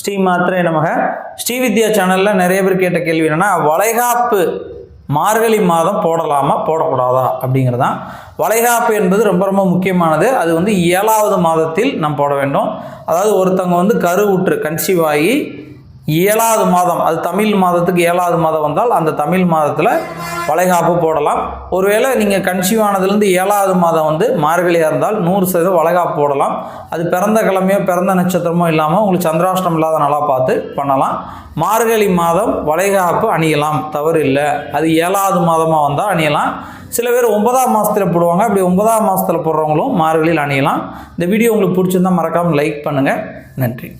ஸ்ரீ மாத்திரை நமக. ஸ்ரீவித்யா சேனலில் நிறைய பேர் கேட்ட கேள்வி என்னென்னா வளைகாப்பு மார்கழி மாதம் போடலாமா போடக்கூடாதா அப்படிங்கிறது தான் வளைகாப்பு என்பது ரொம்ப ரொம்ப முக்கியமானது. அது வந்து ஏழாவது மாதத்தில் நாம் போட வேண்டும். அதாவது ஒருத்தவங்க வந்து கருவுற்று கன்சீவ் ஆகி ஏழாவது மாதம் அது தமிழ் மாதத்துக்கு ஏழாவது மாதம் வந்தால் அந்த தமிழ் மாதத்தில் வளைகாப்பு போடலாம். ஒருவேளை நீங்கள் கன்சீவ் ஆனதுலேருந்து ஏழாவது மாதம் வந்து மார்கழியாக இருந்தால் நூறு சதவீதம் வளைகாப்பு போடலாம். அது பிறந்த கிழமையோ பிறந்த நட்சத்திரமோ இல்லாமல் உங்களுக்கு சந்திராஷ்டம் இல்லாத நல்லா பார்த்து பண்ணலாம். மார்கழி மாதம் வளைகாப்பு அணியலாம் தவறு இல்லை. அது ஏழாவது மாதமாக வந்தால் அணியலாம். சில பேர் ஒன்பதாம் மாதத்தில் போடுவாங்க அப்படி ஒன்பதாம் மாதத்தில் போடுறவங்களும் மார்கழியில் அணியலாம். இந்த வீடியோ உங்களுக்கு பிடிச்சிருந்தா மறக்காமல் லைக் பண்ணுங்கள் நன்றி.